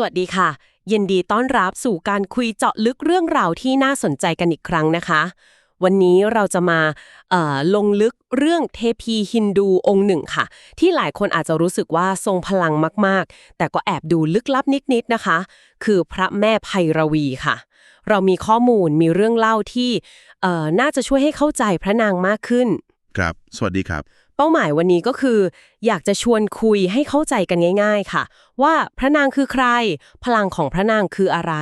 สวัสดีค่ะ ยินดีต้อนรับสู่การคุยเจาะลึกเรื่องราวที่น่าสนใจกันอีกครั้งนะคะ วันนี้เราจะมาลงลึกเรื่องเทพีฮินดูองค์หนึ่งค่ะ ที่หลายคนอาจจะรู้สึกว่าทรงพลังมากๆ แต่ก็แอบดูลึกลับนิดๆนะคะ คือพระแม่ไพรวีค่ะ เรามีข้อมูลมีเรื่องเล่าที่น่าจะช่วยให้เข้าใจพระนางมากขึ้น ครับ สวัสดีครับ เป้าหมายวันนี้ก็คือ อยากจะชวนคุยให้เข้าใจกันง่าย ๆ ค่ะ ว่าพระนางคือใคร พลังของพระนางคืออะไร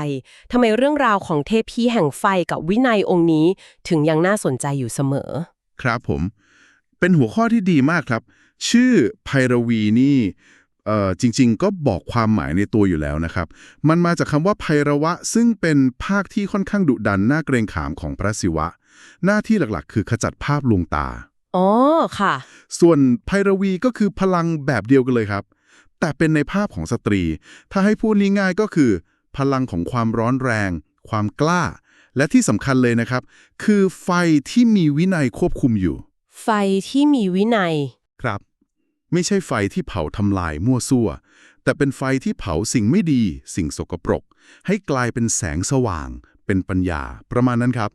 ทำไมเรื่องราวของเทพีแห่งไฟกับวินัยองค์นี้ ถึงยังน่าสนใจอยู่เสมอ ครับผม เป็นหัวข้อที่ดีมากครับ ชื่อไพรวีนี่เอ่อจริงๆ ก็บอกความหมายในตัวอยู่แล้วนะครับ มันมาจากคำว่าไพรวะ ซึ่งเป็นภาคที่ค่อนข้างดุดันน่าเกรงขามของพระศิวะ หน้าที่หลักๆ คือขจัดภาพลวงตา อ๋อค่ะ ส่วนไพรวีก็คือพลังแบบเดียวกันเลยครับ แต่เป็นในภาพของสตรี ถ้าให้พูดง่ายๆก็คือ พลังของความร้อนแรง ความกล้า และที่สำคัญเลยนะครับ คือไฟที่มีวินัยควบคุมอยู่ ไฟที่มีวินัย ครับ ไม่ใช่ไฟที่เผาทำลายมั่วซั่ว แต่เป็นไฟที่เผาสิ่งไม่ดี สิ่งสกปรก ให้กลายเป็นแสงสว่าง เป็นปัญญาประมาณนั้นครับ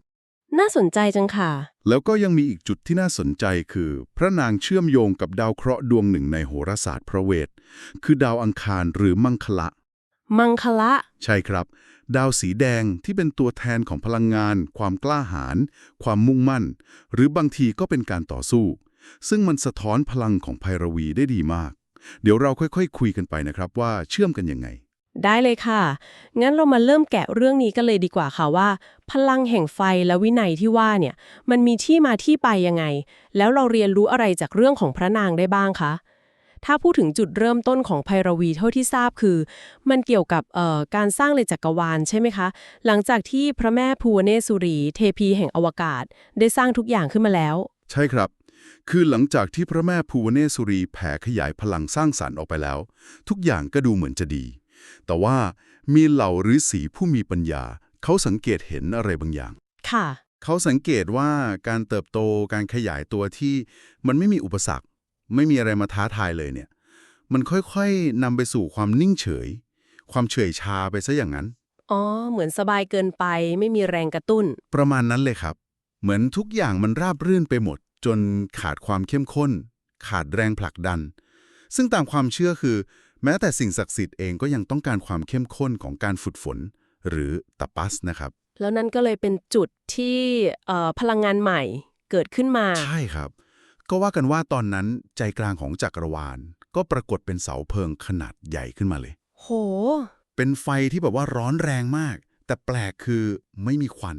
น่าสนใจจังค่ะ แล้วก็ยังมีอีกจุดที่น่าสนใจคือ พระนางเชื่อมโยงกับดาวเคราะห์ดวงหนึ่งในโหราศาสตร์พระเวท คือดาวอังคารหรือมังคละ มังคละ ใช่ครับ ดาวสีแดงที่เป็นตัวแทนของพลังงาน ความกล้าหาญความมุ่งมั่น หรือบางทีก็เป็นการต่อสู้ ซึ่งมันสะท้อนพลังของไพรวีได้ดีมาก เดี๋ยวเราค่อยๆคุยกันไปนะครับว่าเชื่อมกันยังไง ได้เลยค่ะ งั้นเรามาเริ่มแกะเรื่องนี้กันเลยดีกว่าค่ะว่า พลังแห่งไฟและวินัยที่ว่าเนี่ย มันมีที่มาที่ไปยังไง แล้วเราเรียนรู้อะไรจากเรื่องของพระนางได้บ้างคะ ถ้าพูดถึงจุดเริ่มต้นของไพรวีเท่าที่ทราบคือ มันเกี่ยวกับเอ่อการสร้างเลยจักรวาลใช่ไหมคะ หลังจากที่พระแม่ภูวเนศสุรี เทพีแห่งอวกาศ ได้สร้างทุกอย่างขึ้นมาแล้ว ใช่ครับคือหลังจากที่พระแม่ภูวเนศวรีแผ่ขยายพลังสร้างสรรค์ออกไปแล้ว ทุกอย่างก็ดูเหมือนจะดี แต่ว่ามีเหล่าฤาษีผู้มีปัญญา เขาสังเกตเห็นอะไรบางอย่าง ค่ะ เขาสังเกตว่าการเติบโตการขยายตัวที่มันไม่มีอุปสรรค ไม่มีอะไรมาท้าทายเลยเนี่ย มันค่อยๆนำไปสู่ความนิ่งเฉย ความเฉยชาไปซะอย่างนั้น อ๋อ เหมือนสบายเกินไป ไม่มีแรงกระตุ้น ประมาณนั้นเลยครับ เหมือนทุกอย่างมันราบรื่นไปหมด จนขาดความเข้มข้น ขาดแรงผลักดัน ซึ่งตามความเชื่อคือ แม้แต่สิ่งศักดิ์สิทธิ์เองก็ยังต้องการความเข้มข้นของการฝึกฝน หรือตปัสนะครับ แล้วนั่นก็เลยเป็นจุดที่เอ่อพลังงานใหม่เกิดขึ้นมา ใช่ครับ ก็ว่ากันว่าตอนนั้นใจกลางของจักรวาล ก็ปรากฏเป็นเสาเพลิงขนาดใหญ่ขึ้นมาเลย โห เป็นไฟที่แบบว่าร้อนแรงมาก แต่แปลกคือไม่มีควัน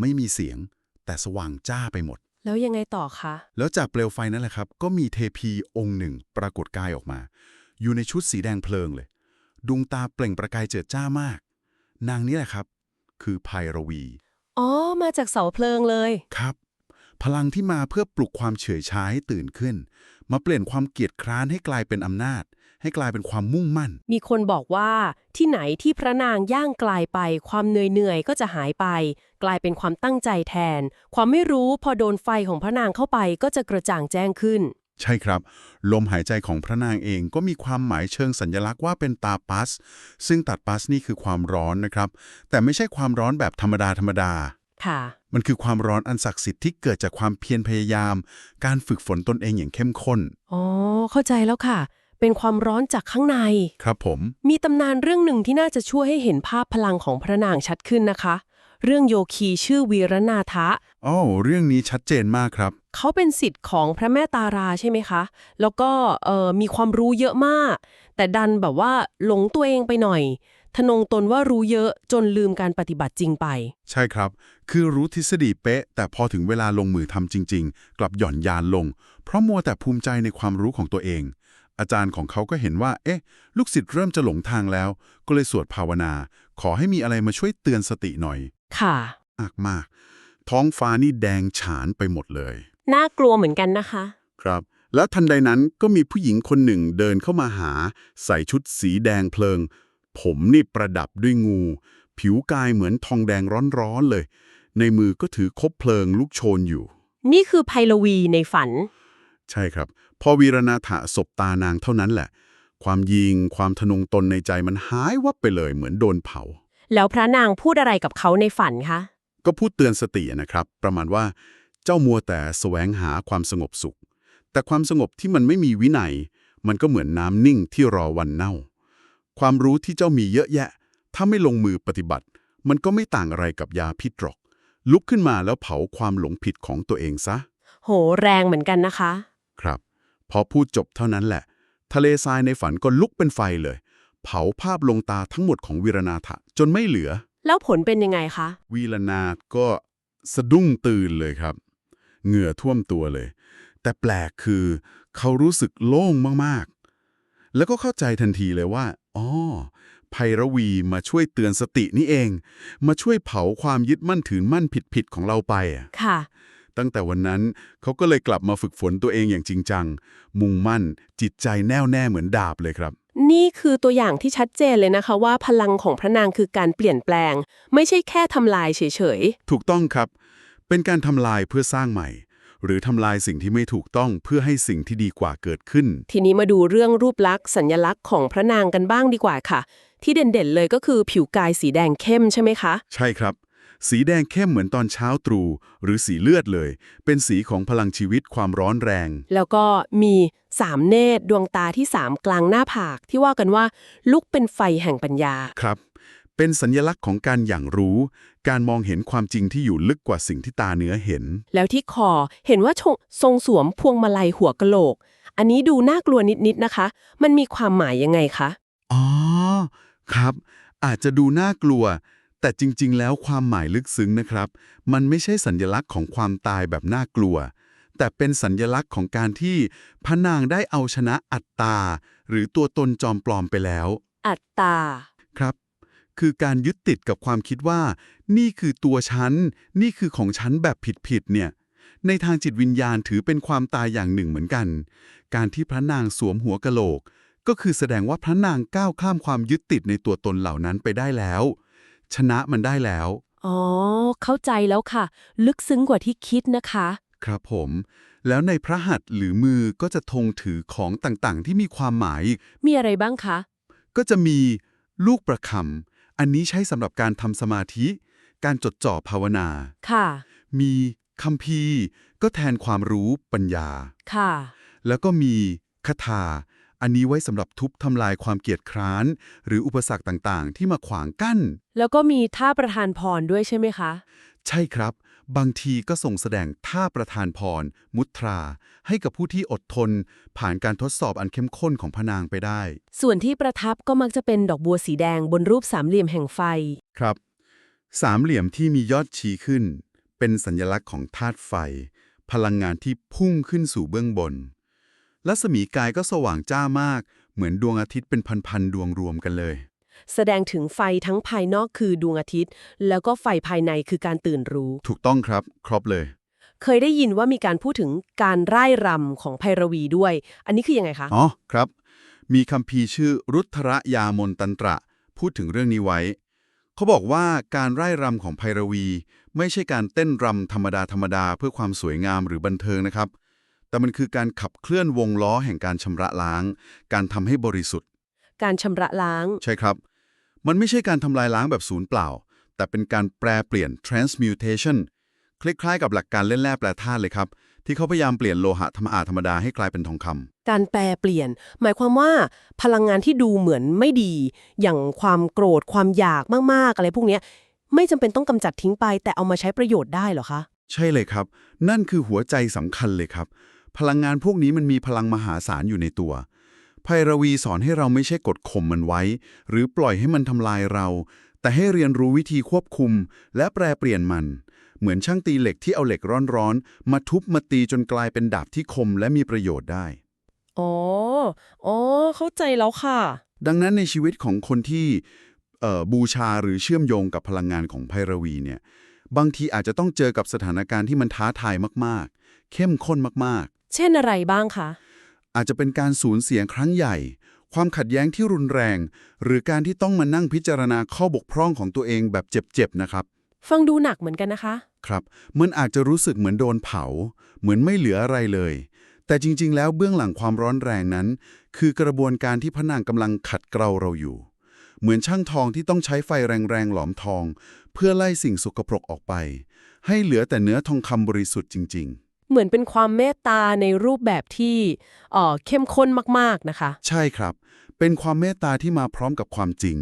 ไม่มีเสียง แต่สว่างจ้าไปหมดแล้วยังไงต่อคะ แล้วจากเปลวไฟนั่นแหละครับ ก็มีเทพีองค์หนึ่งปรากฏกายออกมา อยู่ในชุดสีแดงเพลิงเลย ดวงตาเปล่งประกายเจิดจ้ามาก นางนี้แหละครับ คือไพรวี อ๋อ มาจากเสาเพลิงเลย ครับ พลังที่มาเพื่อปลุกความเฉื่อยชาให้ตื่นขึ้น มาเปลี่ยนความเกียจคร้านให้กลายเป็นอำนาจ ให้กลายเป็นความมุ่งมั่น มีคนบอกว่าที่ไหนที่พระนางย่างกลายไป ความเหนื่อยเหนื่อยๆก็จะหายไป กลายเป็นความตั้งใจแทน ความไม่รู้พอโดนไฟของพระนางเข้าไปก็จะกระจ่างแจ้งขึ้น ใช่ครับ ลมหายใจของพระนางเองก็มีความหมายเชิงสัญลักษณ์ว่าเป็นตาปัส ซึ่งตัดปัสนี่คือความร้อนนะครับ แต่ไม่ใช่ความร้อนแบบธรรมดาธรรมดาค่ะ มันคือความร้อนอันศักดิ์สิทธิ์ที่เกิดจากความเพียรพยายาม การฝึกฝนตนเองอย่างเข้มข้น อ๋อ เข้าใจแล้วค่ะ เป็นความร้อนจากข้างใน ครับผม มีตำนานเรื่องหนึ่งที่น่าจะช่วยให้เห็นภาพพลังของพระนางชัดขึ้นนะคะ เรื่องโยคีชื่อวีรนาถะอ๋อเรื่องนี้ชัดเจนมากครับ เขาเป็นสิทธิ์ของพระแม่ตาราใช่ไหมคะ แล้วก็เอ่อมีความรู้เยอะมาก แต่ดันแบบว่าหลงตัวเองไปหน่อย ทนงตนว่ารู้เยอะจนลืมการปฏิบัติจริงไป ใช่ครับ คือรู้ทฤษฎีเป๊ะ แต่พอถึงเวลาลงมือทำจริง ๆ กลับหย่อนยานลง เพราะมัวแต่ภูมิใจในความรู้ของตัวเองอาจารย์ของเขาก็เห็นว่า เอ๊ะ ลูกศิษย์เริ่มจะหลงทางแล้ว ก็เลยสวดภาวนา ขอให้มีอะไรมาช่วยเตือนสติหน่อย ค่ะมากมากๆท้องฟ้านี่แดงฉานไปหมดเลย น่ากลัวเหมือนกันนะคะ ครับ แล้วทันใดนั้นก็มีผู้หญิงคนหนึ่งเดินเข้ามาหา ใส่ชุดสีแดงเพลิง ผมนี่ประดับด้วยงู ผิวกายเหมือนทองแดงร้อนๆเลย ในมือก็ถือคบเพลิงลูกโชนอยู่ นี่คือไพลวีในฝัน ใช่ครับ พอวีรนาถะสบตานางเท่านั้นแหละ ความยิงความทะนงตนในใจมันหายวับไปเลยเหมือนโดนเผา แล้วพระนางพูดอะไรกับเขาในฝันคะ ก็พูดเตือนสตินะครับ ประมาณว่าเจ้ามัวแต่แสวงหาความสงบสุข แต่ความสงบที่มันไม่มีวินัย มันก็เหมือนน้ำนิ่งที่รอวันเน่า ความรู้ที่เจ้ามีเยอะแยะ ถ้าไม่ลงมือปฏิบัติ มันก็ไม่ต่างอะไรกับยาพิษหรอก ลุกขึ้นมาแล้วเผาความหลงผิดของตัวเองซะ โห แรงเหมือนกันนะคะ ครับ พอพูดจบเท่านั้นแหละ ทะเลทรายในฝันก็ลุกเป็นไฟเลย เผาภาพลงตาทั้งหมดของวีรนาถะจนไม่เหลือ แล้วผลเป็นยังไงคะ วีรนาถก็สะดุ้งตื่นเลยครับ เหงื่อท่วมตัวเลย แต่แปลกคือ เขารู้สึกโล่งมากๆ แล้วก็เข้าใจทันทีเลยว่าอ๋อไพรวีมาช่วยเตือนสตินี่เอง มาช่วยเผาความยึดมั่นถือมั่นผิดๆของเราไปอะค่ะ ตั้งแต่วันนั้นเขาก็เลยกลับมาฝึกฝนตัวเองอย่างจริงจัง มุ่งมั่นจิตใจแน่วแน่เหมือนดาบเลยครับ นี่คือตัวอย่างที่ชัดเจนเลยนะคะว่าพลังของพระนางคือการเปลี่ยนแปลง ไม่ใช่แค่ทำลายเฉยถูกต้องครับ เป็นการทำลายเพื่อสร้างใหม่ หรือทำลายสิ่งที่ไม่ถูกต้องเพื่อให้สิ่งที่ดีกว่าเกิดขึ้น ๆ ทีนี้มาดูเรื่องรูปลักษณ์สัญลักษณ์ของพระนางกันบ้างดีกว่าค่ะ ที่เด่นๆเลยก็คือผิวกายสีแดงเข้มใช่ไหมคะ ใช่ครับ สีแดงเข้มเหมือนตอนเช้าตรู่หรือสีเลือดเลย เป็นสีของพลังชีวิตความร้อนแรง แล้วก็มีสามเนตรดวงตาที่สามกลางหน้าผาก ที่ว่ากันว่าลุกเป็นไฟแห่งปัญญา ครับ เป็นสัญลักษณ์ของการอย่างรู้ การมองเห็นความจริงที่อยู่ลึกกว่าสิ่งที่ตาเนื้อเห็น แล้วที่คอเห็นว่าชงทรงสวมพวงมาลัยหัวกะโหลก อันนี้ดูน่ากลัวนิดๆนะคะ มันมีความหมายยังไงคะอ๋อครับ อาจจะดูน่ากลัว แต่จริงๆ แล้วความหมายลึกซึ้งนะครับ มันไม่ใช่สัญลักษณ์ของความตายแบบน่ากลัว แต่เป็นสัญลักษณ์ของการที่พระนางได้เอาชนะอัตตา หรือตัวตนจอมปลอมไปแล้ว อัตตา ครับ คือการยึดติดกับความคิดว่า นี่คือตัวฉัน นี่คือของฉันแบบผิดๆเนี่ยในทางจิตวิญญาณถือเป็นความตายอย่างหนึ่งเหมือนกัน การที่พระนางสวมหัวกะโหลก ก็คือแสดงว่าพระนางก้าวข้ามความยึดติดในตัวตนเหล่านั้นไปได้แล้ว ชนะมันได้แล้ว อ๋อ เข้าใจแล้วค่ะ ลึกซึ้งกว่าที่คิดนะคะ ครับผม แล้วในพระหัตถ์หรือมือก็จะธงถือของต่างๆ ที่มีความหมายอีกมีอะไรบ้างคะ ก็จะมีลูกประคำอันนี้ใช้สำหรับการทำสมาธิ การจดจ่อภาวนา ค่ะ มีคัมภีร์ก็แทนความรู้ปัญญา ค่ะ แล้วก็มีคาถา อันนี้ไว้สำหรับทุบทำลายความเกียจคร้าน หรืออุปสรรคต่างๆ ที่มาขวางกั้น แล้วก็มีท่าประทานพรด้วยใช่ไหมคะ ใช่ครับ บางทีก็ส่งแสดงท่าประธานพร มุตรา ให้กับผู้ที่อดทน ผ่านการทดสอบอันเข้มข้นของพระนางไปได้ ส่วนที่ประทับก็มักจะเป็นดอกบัวสีแดงบนรูปสามเหลี่ยมแห่งไฟ ครับ สามเหลี่ยมที่มียอดชี้ขึ้น เป็นสัญลักษณ์ของธาตุไฟ พลังงานที่พุ่งขึ้นสู่เบื้องบน รัศมีกายก็สว่างจ้ามาก เหมือนดวงอาทิตย์เป็นพันๆดวงรวมกันเลย แสดงถึงไฟทั้งภายนอกคือดวงอาทิตย์ แล้วก็ไฟภายในคือการตื่นรู้ ถูกต้องครับ ครบเลย เคยได้ยินว่ามีการพูดถึงการร่ายรำของไพรวีด้วย อันนี้คือยังไงคะ อ๋อครับ มีคำพีร์ชื่อรุทธระยามนตันตระ พูดถึงเรื่องนี้ไว้ เขาบอกว่าการไร่รำของไพรวี ไม่ใช่การเต้นรำธรรมดาธรรมดาเพื่อความสวยงามหรือบันเทิงนะครับ แต่มันคือการขับเคลื่อนวงล้อแห่งการชำระล้าง การทำให้บริสุทธิ์ การชำระล้าง ใช่ครับ มันไม่ใช่การทำลายล้างแบบศูนย์เปล่า แต่เป็นการแปรเปลี่ยน transmutation คล้ายๆกับหลักการเล่นแร่แปรธาตุเลยครับ ที่เขาพยายามเปลี่ยนโลหะธรรมอาธรรมดาให้กลายเป็นทองคำ การแปลเปลี่ยน หมายความว่าพลังงานที่ดูเหมือนไม่ดี อย่างความโกรธความอยากมากๆ อะไรพวกเนี้ยไม่จำเป็นต้องกำจัดทิ้งไป แต่เอามาใช้ประโยชน์ได้เหรอคะ ใช่เลยครับ นั่นคือหัวใจสำคัญเลยครับ พลังงานพวกนี้มันมีพลังมหาศาลอยู่ในตัวไพรวีสอนให้เราไม่ใช่กดข่มมันไว้ หรือปล่อยให้มันทำลายเรา แต่ให้เรียนรู้วิธีควบคุม และแปรเปลี่ยนมัน เหมือนช่างตีเหล็กที่เอาเหล็กร้อนๆ มาทุบมาตีจนกลายเป็นดาบที่คมและมีประโยชน์ได้ อ๋อ อ๋อ เข้าใจแล้วค่ะ ดังนั้นในชีวิตของคนที่เอ่อบูชาหรือเชื่อมโยงกับพลังงานของไพรวีเนี่ย บางทีอาจจะต้องเจอกับสถานการณ์ที่มันท้าทายมากๆ เข้มข้นมากๆ เช่นอะไรบ้างคะ อาจจะเป็นการสูญเสียครั้งใหญ่ ความขัดแย้งที่รุนแรง หรือการที่ต้องมานั่งพิจารณาข้อบกพร่องของตัวเองแบบเจ็บๆนะครับ ฟังดูหนักเหมือนกันนะคะ ครับ มันอาจจะรู้สึกเหมือนโดนเผา เหมือนไม่เหลืออะไรเลย แต่จริง ๆ แล้วเบื้องหลังความร้อนแรงนั้น คือกระบวนการที่พระนางกำลังขัดเกลาเราอยู่ เหมือนช่างทองที่ต้องใช้ไฟแรงๆหลอมทอง เพื่อไล่สิ่งสกปรกออกไป ให้เหลือแต่เนื้อทองคำบริสุทธิ์จริง เหมือนเป็นความเมตตาในรูปแบบที่เอ่อเข้มข้นมากๆนะคะๆใช่ครับ เป็นความเมตตาที่มาพร้อมกับความจริง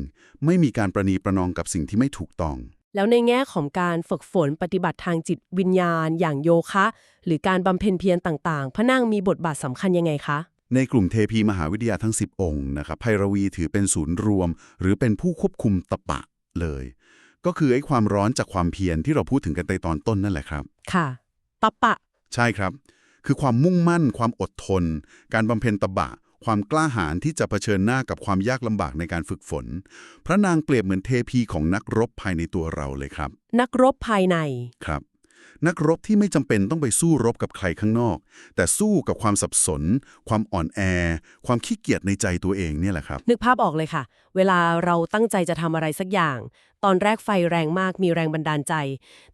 ไม่มีการประนีประนอมกับสิ่งที่ไม่ถูกต้อง แล้วในแง่ของการฝึกฝนปฏิบัติทางจิตวิญญาณ อย่างโยคะ หรือการบำเพ็ญเพียรต่างๆ พระนางมีบทบาทสำคัญยังไงคะในกลุ่มเทพีมหาวิทยาทั้ง 10 องค์นะครับไพรวีถือเป็นศูนย์รวม หรือเป็นผู้ควบคุมตะปะเลย ก็คือไอ้ความร้อนจากความเพียรที่เราพูดถึงกันในตอนต้นนั่นแหละครับ ค่ะ ตะปะ ใช่ครับ คือความมุ่งมั่น ความอดทน การบำเพ็ญตบะ ความกล้าหาญที่จะเผชิญหน้ากับความยากลำบากในการฝึกฝน พระนางเปรียบเหมือนเทพีของนักรบภายในตัวเราเลยครับ นักรบภายในครับ นักรบที่ไม่จำเป็นต้องไปสู้รบกับใครข้างนอก แต่สู้กับความสับสน ความอ่อนแอ ความขี้เกียจในใจตัวเองเนี่ยแหละครับ นึกภาพออกเลยค่ะ เวลาเราตั้งใจจะทำอะไรสักอย่าง ตอนแรกไฟแรงมากมีแรงบันดาลใจ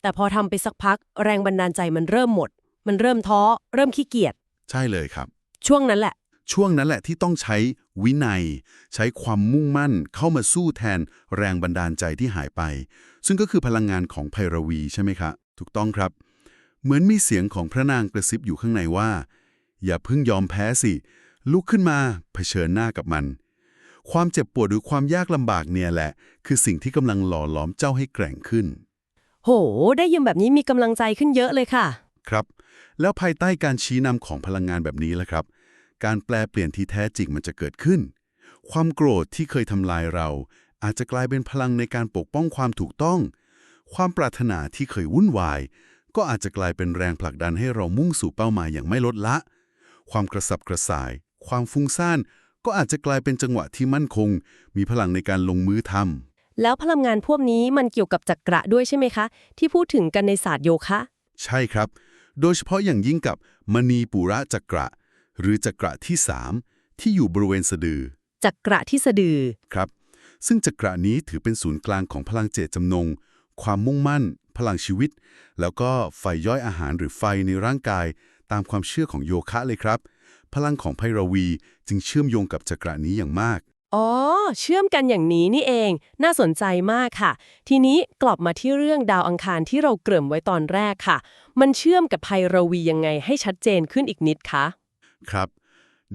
แต่พอทำไปสักพัก แรงบันดาลใจมันเริ่มหมด มันเริ่มท้อ เริ่มขี้เกียจ ใช่เลยครับ ช่วงนั้นแหละ ช่วงนั้นแหละที่ต้องใช้วินัย ใช้ความมุ่งมั่นเข้ามาสู้แทนแรงบันดาลใจที่หายไป ซึ่งก็คือพลังงานของไพรวีใช่ไหมครับถูกต้องครับ เหมือนมีเสียงของพระนางกระซิบอยู่ข้างในว่า อย่าเพิ่งยอมแพ้สิ ลุกขึ้นมาเผชิญหน้ากับมัน ความเจ็บปวดหรือความยากลำบากเนี่ยแหละ คือสิ่งที่กำลังหล่อหลอมเจ้าให้แกร่งขึ้น โห ได้ยินแบบนี้มีกำลังใจขึ้นเยอะเลยค่ะ ครับ แล้วภายใต้การชี้นำของพลังงานแบบนี้แหละครับ การแปลเปลี่ยนที่แท้จริงมันจะเกิดขึ้น ความโกรธที่เคยทำลายเรา อาจจะกลายเป็นพลังในการปกป้องความถูกต้อง ความปรารถนาที่เคยวุ่นวาย ก็อาจจะกลายเป็นแรงผลักดันให้เรามุ่งสู่เป้าหมายอย่างไม่ลดละ ความกระสับกระส่าย ความฟุ้งซ่านก็อาจจะกลายเป็นจังหวะที่มั่นคง มีพลังในการลงมือทำแล้วพลังงานพวกนี้มันเกี่ยวกับจักระด้วยใช่ไหมคะ ที่พูดถึงกันในศาสตร์โยคะ ใช่ครับ โดยเฉพาะอย่างยิ่งกับมณีปุระจักระ หรือจักระที่3ที่อยู่บริเวณสะดือ จักระที่สะดือ ครับ ซึ่งจักระนี้ถือเป็นศูนย์กลางของพลังเจตจำนง ความมุ่งมั่น พลังชีวิต แล้วก็ไฟย่อยอาหารหรือไฟในร่างกาย ตามความเชื่อของโยคะเลยครับ พลังของไพรวีจึงเชื่อมโยงกับจักระนี้อย่างมาก อ๋อ เชื่อมกันอย่างนี้นี่เอง น่าสนใจมากค่ะ ทีนี้กลับมาที่เรื่องดาวอังคารที่เราเกริ่มไว้ตอนแรกค่ะ มันเชื่อมกับไพรวียังไงให้ชัดเจนขึ้นอีกนิดคะครับ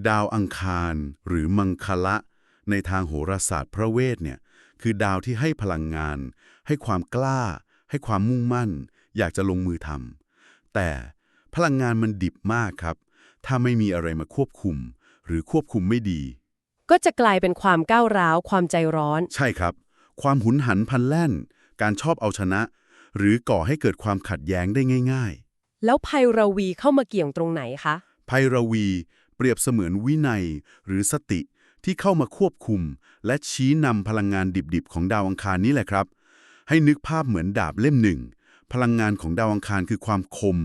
ดาวอังคารหรือมังคละ ในทางโหราศาสตร์พระเวทเนี่ยคือดาวที่ให้พลังงาน ให้ความกล้า ให้ความมุ่งมั่น อยากจะลงมือทำแต่พลังงานมันดิบมากครับ ถ้าไม่มีอะไรมาควบคุม หรือควบคุมไม่ดี ก็จะกลายเป็นความก้าวร้าว ความใจร้อน ใช่ครับ ความหุนหันพลันแล่น การชอบเอาชนะ หรือก่อให้เกิดความขัดแย้งได้ง่าย ๆ แล้วไพรวีเข้ามาเกี่ยงตรงไหนคะไพรวีเปรียบเสมือนวินัย หรือสติที่เข้ามาควบคุม และชี้นำพลังงานดิบๆ ของดาวอังคารนี้แหละครับ ให้นึกภาพเหมือนดาบเล่มหนึ่ง พลังงานของดาวอังคารคือความคม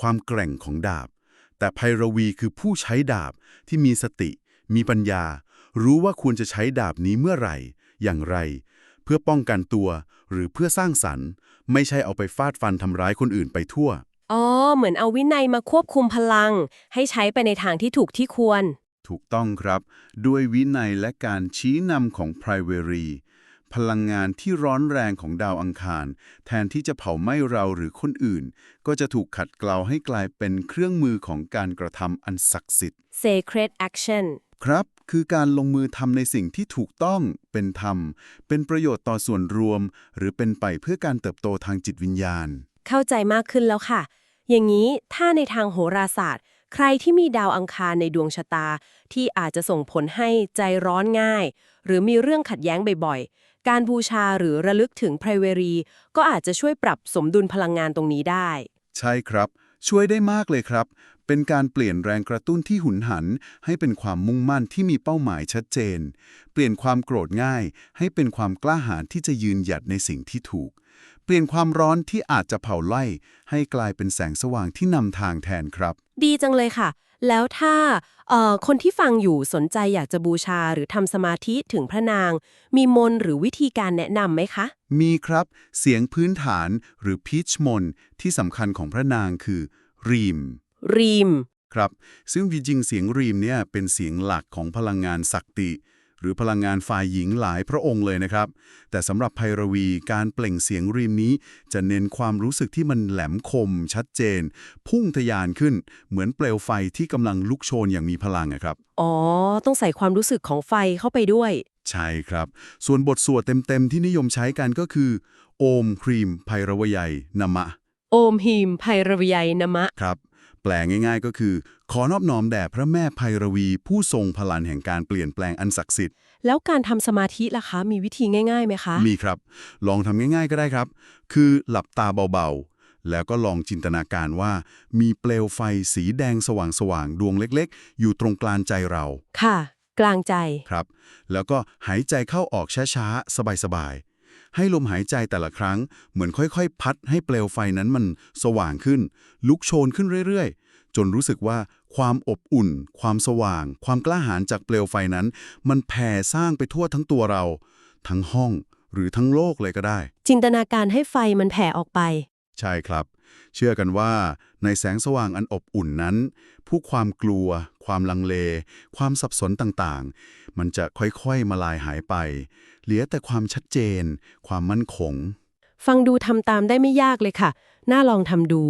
ความแกร่งของดาบ แต่ไพรวีคือผู้ใช้ดาบที่มีสติ มีปัญญา รู้ว่าควรจะใช้ดาบนี้เมื่อไหร่ อย่างไร เพื่อป้องกันตัว หรือเพื่อสร้างสรรค์ ไม่ใช่เอาไปฟาดฟันทำร้ายคนอื่นไปทั่ว อ๋อ เหมือนเอาวินัยมาควบคุมพลัง ให้ใช้ไปในทางที่ถูกที่ควร ถูกต้องครับ ด้วยวินัยและการชี้นำของไพรเวรี พลังงานที่ร้อนแรงของดาวอังคาร แทนที่จะเผาไหม้เราหรือคนอื่น ก็จะถูกขัดเกลาให้กลายเป็นเครื่องมือของการกระทำอันศักดิ์สิทธิ์ sacred action ครับ คือการลงมือทำในสิ่งที่ถูกต้อง เป็นธรรม เป็นประโยชน์ต่อส่วนรวม หรือเป็นไปเพื่อการเติบโตทางจิตวิญญาณ เข้าใจมากขึ้นแล้วค่ะ อย่างนี้ถ้าในทางโหราศาสตร์ ใครที่มีดาวอังคารในดวงชะตา ที่อาจจะส่งผลให้ใจร้อนง่าย หรือมีเรื่องขัดแย้งบ่อยๆ การบูชาหรือระลึกถึงไพรเวรี ก็อาจจะช่วยปรับสมดุลพลังงานตรงนี้ได้ ใช่ครับ ช่วยได้มากเลยครับ เป็นการเปลี่ยนแรงกระตุ้นที่หุนหัน ให้เป็นความมุ่งมั่นที่มีเป้าหมายชัดเจน เปลี่ยนความโกรธง่าย ให้เป็นความกล้าหาญที่จะยืนหยัดในสิ่งที่ถูก เปลี่ยนความร้อนที่อาจจะเผาไล่ ให้กลายเป็นแสงสว่างที่นำทางแทนครับ ดีจังเลยค่ะ แล้วถ้าเอ่อคนที่ฟังอยู่สนใจอยากจะบูชาหรือทำสมาธิถึงพระนาง มีมนต์หรือวิธีการแนะนำไหมคะ มีครับ เสียงพื้นฐานหรือพีชมนที่สำคัญของพระนางคือรีม รีม ครับ ซึ่งจริงๆเสียงรีมเนี่ยเป็นเสียงหลักของพลังงานศักติ หรือพลังงานฝ่ายหญิงหลายพระองค์เลยนะครับ แต่สำหรับไพรวีการเปล่งเสียงรีมนี้ จะเน้นความรู้สึกที่มันแหลมคม ชัดเจน พุ่งทะยานขึ้น เหมือนเปลวไฟที่กำลังลุกโชนอย่างมีพลังอะครับ อ๋อ ต้องใส่ความรู้สึกของไฟเข้าไปด้วย ใช่ครับ ส่วนบทสวดเต็มๆที่นิยมใช้กันก็คือ โอมครีมไพรวยัยนามะ โอมหิมไพรวิยัยนะมะ ครับ แปลง่าย ๆ ก็คือ ขอนอบน้อมแด่พระแม่ไพรวี ผู้ทรงพลังแห่งการเปลี่ยนแปลงอันศักดิ์สิทธิ์ แล้วการทำสมาธิล่ะคะ มีวิธีง่ายๆไหมคะ มีครับ ลองทำง่ายๆก็ได้ครับ คือหลับตาเบาๆ แล้วก็ลองจินตนาการว่า มีเปลวไฟสีแดงสว่างๆ ดวงเล็กๆ อยู่ตรงกลางใจเรา ค่ะ กลางใจ ครับ แล้วก็หายใจเข้าออกช้าๆ สบายๆ ให้ลมหายใจแต่ละครั้ง เหมือนค่อยๆ พัดให้เปลวไฟนั้นมันสว่างขึ้น ลุกโชนขึ้นเรื่อยๆ จนรู้สึกว่าความอบอุ่น ความสว่าง ความกล้าหาญจากเปลวไฟนั้น มันแผ่สร้างไปทั่วทั้งตัวเรา ทั้งห้องหรือทั้งโลกเลยก็ได้ จินตนาการให้ไฟมันแผ่ออกไป ใช่ครับ เชื่อกันว่า ในแสงสว่างอันอบอุ่นนั้น ผู้ความกลัว ความลังเล ความสับสนต่างๆ มันจะค่อยๆมาลายหายไป เหลือแต่ความชัดเจน ความมั่นคง ฟังดูทำตามได้ไม่ยากเลยค่ะ น่าลองทำดู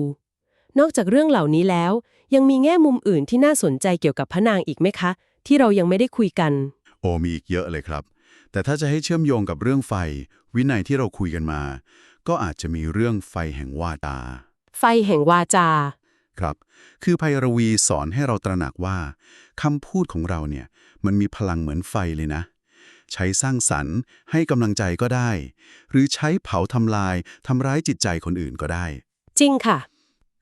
นอกจากเรื่องเหล่านี้แล้ว ยังมีแง่มุมอื่นที่น่าสนใจเกี่ยวกับพระนางอีกไหมคะ ที่เรายังไม่ได้คุยกัน โอมีอีกเยอะเลยครับ แต่ถ้าจะให้เชื่อมโยงกับเรื่องไฟ วินัยที่เราคุยกันมา ก็อาจจะมีเรื่องไฟแห่งวาตา ไฟแห่งวาจาครับ คือไพรวีสอนให้เราตระหนักว่าคำพูดของเราเนี่ย มันมีพลังเหมือนไฟเลยนะ ใช้สร้างสรรค์ ให้กำลังใจก็ได้ หรือใช้เผาทำลายทำร้ายจิตใจคนอื่นก็ได้ จริงค่ะ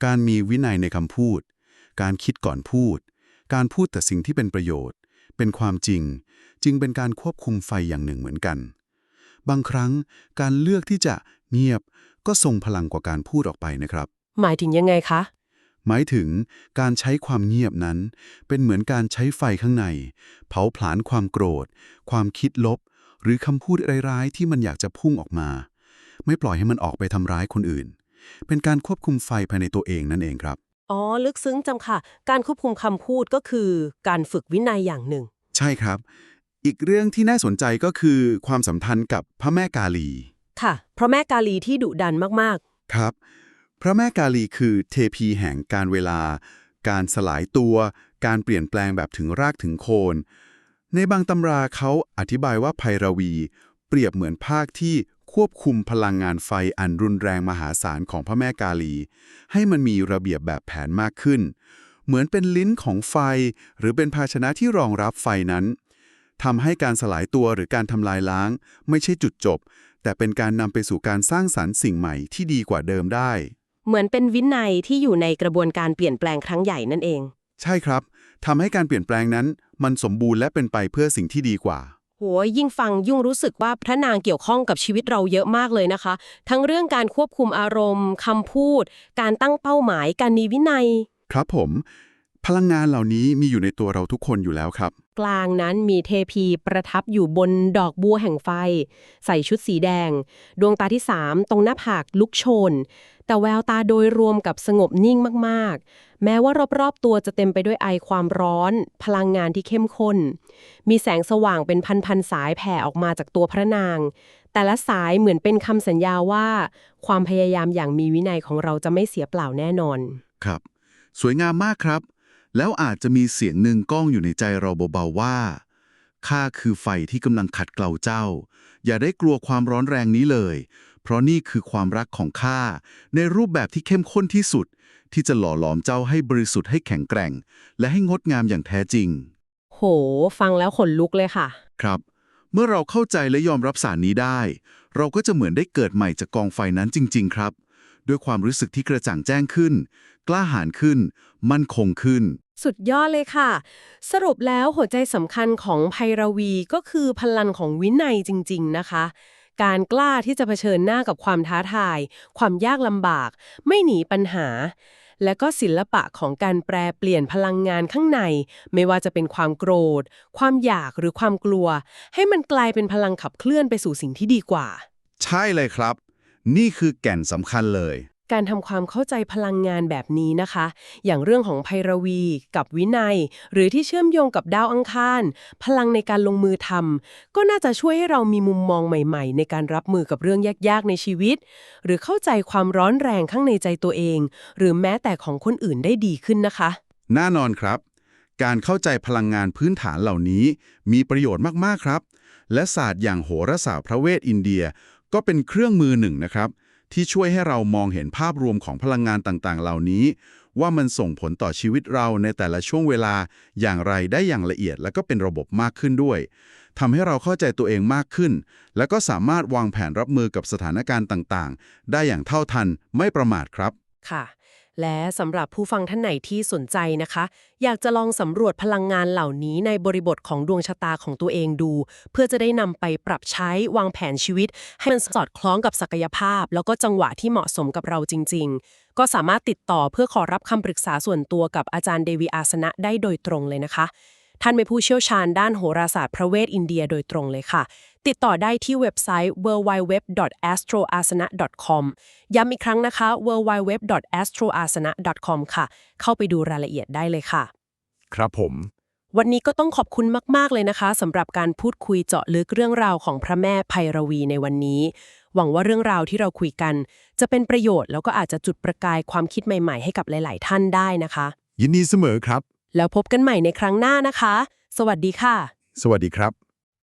การมีวินัยในคำพูด การคิดก่อนพูด การพูดแต่สิ่งที่เป็นประโยชน์ เป็นความจริง จึงเป็นการควบคุมไฟอย่างหนึ่งเหมือนกัน บางครั้งการเลือกที่จะเงียบก็ทรงพลังกว่าการพูดออกไปนะครับ หมายถึงยังไงคะ หมายถึงการใช้ความเงียบนั้น เป็นเหมือนการใช้ไฟข้างใน เผาผลาญความโกรธ ความคิดลบ หรือคำพูดร้ายๆ ที่มันอยากจะพุ่งออกมา ไม่ปล่อยให้มันออกไปทำร้ายคนอื่น เป็นการควบคุมไฟภายในตัวเองนั่นเองครับ อ๋อ ลึกซึ้งจังค่ะ การควบคุมคำพูดก็คือ การฝึกวินัยอย่างหนึ่ง ใช่ครับ อีกเรื่องที่น่าสนใจก็คือ ความสัมพันธ์กับพระแม่กาลี ค่ะเพราะแม่กาลีที่ดุดันมากครับ พระแม่กาลีคือเทพีแห่งการเวลา การสลายตัว การเปลี่ยนแปลงแบบถึงรากถึงโคน ในบางตำราเขาอธิบายว่าไพรวี เปรียบเหมือนภาคที่ควบคุมพลังงานไฟอันรุนแรงมหาศาลของพระแม่กาลี ให้มันมีระเบียบแบบแผนมากขึ้น เหมือนเป็นลิ้นของไฟ หรือเป็นภาชนะที่รองรับไฟนั้นทำให้การสลายตัวหรือการทำลายล้าง ไม่ใช่จุดจบ แต่เป็นการนำไปสู่การสร้างสรรค์สิ่งใหม่ที่ดีกว่าเดิมได้ เหมือนเป็นวินัยที่อยู่ในกระบวนการเปลี่ยนแปลงครั้งใหญ่นั่นเอง ใช่ครับทำให้การเปลี่ยนแปลงนั้น มันสมบูรณ์และเป็นไปเพื่อสิ่งที่ดีกว่า โหยิ่งฟังยุ่งรู้สึกว่าพระนางเกี่ยวข้องกับชีวิตเราเยอะมากเลยนะคะ ทั้งเรื่องการควบคุมอารมณ์คำพูด การตั้งเป้าหมาย การมีวินัย ครับผม พลังงานเหล่านี้มีอยู่ในตัวเราทุกคนอยู่แล้วครับ กลางนั้นมีเทพีประทับอยู่บนดอกบัวแห่งไฟ ใส่ชุดสีแดง ดวงตาที่สามตรงหน้าผากลุกโชน แต่แววตาโดยรวมกับสงบนิ่งมากๆ แม้ว่ารอบๆตัวจะเต็มไปด้วยไอความร้อน พลังงานที่เข้มข้น มีแสงสว่างเป็นพันๆสายแผ่ออกมาจากตัวพระนาง แต่ละสายเหมือนเป็นคำสัญญาว่า ความพยายามอย่างมีวินัยของเราจะไม่เสียเปล่าแน่นอน ครับ สวยงามมากครับ แล้วอาจจะมีเสียงหนึ่งก้องอยู่ในใจเราเบาๆว่าข้าคือไฟที่กำลังขัดเกลาเจ้า อย่าได้กลัวความร้อนแรงนี้เลย เพราะนี่คือความรักของข้าในรูปแบบที่เข้มข้นที่สุด ที่จะหล่อหลอมเจ้าให้บริสุทธิ์ให้แข็งแกร่ง และให้งดงามอย่างแท้จริง โห ฟังแล้วขนลุกเลยค่ะ ครับ เมื่อเราเข้าใจและยอมรับสารนี้ได้ เราก็จะเหมือนได้เกิดใหม่จากกองไฟนั้นจริง ๆ ครับ ด้วยความรู้สึกที่กระจ่างแจ้งขึ้น กล้าหาญขึ้น มั่นคงขึ้นสุดยอดเลยค่ะ สรุปแล้วหัวใจสำคัญของไพรวีก็คือพลังของวินัยจริง ๆ นะคะ การกล้าที่จะเผชิญหน้ากับความท้าทาย ความยากลำบาก ไม่หนีปัญหา และก็ศิลปะของการแปรเปลี่ยนพลังงานข้างใน ไม่ว่าจะเป็นความโกรธ ความอยากหรือความกลัว ให้มันกลายเป็นพลังขับเคลื่อนไปสู่สิ่งที่ดีกว่า ใช่เลยครับ นี่คือแก่นสำคัญเลย การทำความเข้าใจพลังงานแบบนี้นะคะ อย่างเรื่องของไพรวี กับวินัย หรือที่เชื่อมโยงกับดาวอังคาร พลังในการลงมือทำก็น่าจะช่วยให้เรามีมุมมองใหม่ๆ ในการรับมือกับเรื่องยากๆ ในชีวิต หรือเข้าใจความร้อนแรงข้างในใจตัวเอง หรือแม้แต่ของคนอื่นได้ดีขึ้นนะคะแน่นอนครับ การเข้าใจพลังงานพื้นฐานเหล่านี้ มีประโยชน์มากๆครับ และศาสตร์อย่างโหราศาสตร์พระเวทอินเดีย ก็เป็นเครื่องมือหนึ่งนะครับ ที่ช่วยให้เรามองเห็นภาพรวมของพลังงานต่างๆ เหล่านี้ ว่ามันส่งผลต่อชีวิตเราในแต่ละช่วงเวลาอย่างไรได้อย่างละเอียดและก็เป็นระบบมากขึ้นด้วยทำให้เราเข้าใจตัวเองมากขึ้น และก็สามารถวางแผนรับมือกับสถานการณ์ต่างๆ ได้อย่างเท่าทันไม่ประมาทครับค่ะ และสำหรับผู้ฟังท่านไหนที่สนใจนะคะ อยากจะลองสำรวจพลังงานเหล่านี้ในบริบทของดวงชะตาของตัวเองดู เพื่อจะได้นำไปปรับใช้วางแผนชีวิต ให้มันสอดคล้องกับศักยภาพ แล้วก็จังหวะที่เหมาะสมกับเราจริง ๆ ก็สามารถติดต่อเพื่อขอรับคำปรึกษาส่วนตัวกับอาจารย์เดวีอาสนะได้โดยตรงเลยนะคะ ท่านเป็นผู้เชี่ยวชาญด้านโหราศาสตร์พระเวทอินเดียโดยตรงเลยค่ะ ติดต่อได้ที่เว็บไซต์ www.astroasana.com ย้ำอีกครั้งนะคะ www.astroasana.com ค่ะ เข้าไปดูรายละเอียดได้เลยค่ะ ครับผม วันนี้ก็ต้องขอบคุณมาก ๆ เลยนะคะสำหรับการพูดคุยเจาะลึกเรื่องราวของพระแม่ไพรวีในวันนี้ หวังว่าเรื่องราวที่เราคุยกัน จะเป็นประโยชน์แล้วก็อาจจะจุดประกายความคิดใหม่ ๆ ให้กับหลาย ๆ ท่านได้นะคะ ยินดีเสมอครับ แล้วพบกันใหม่ในครั้งหน้านะคะ สวัสดีค่ะ สวัสดีครับ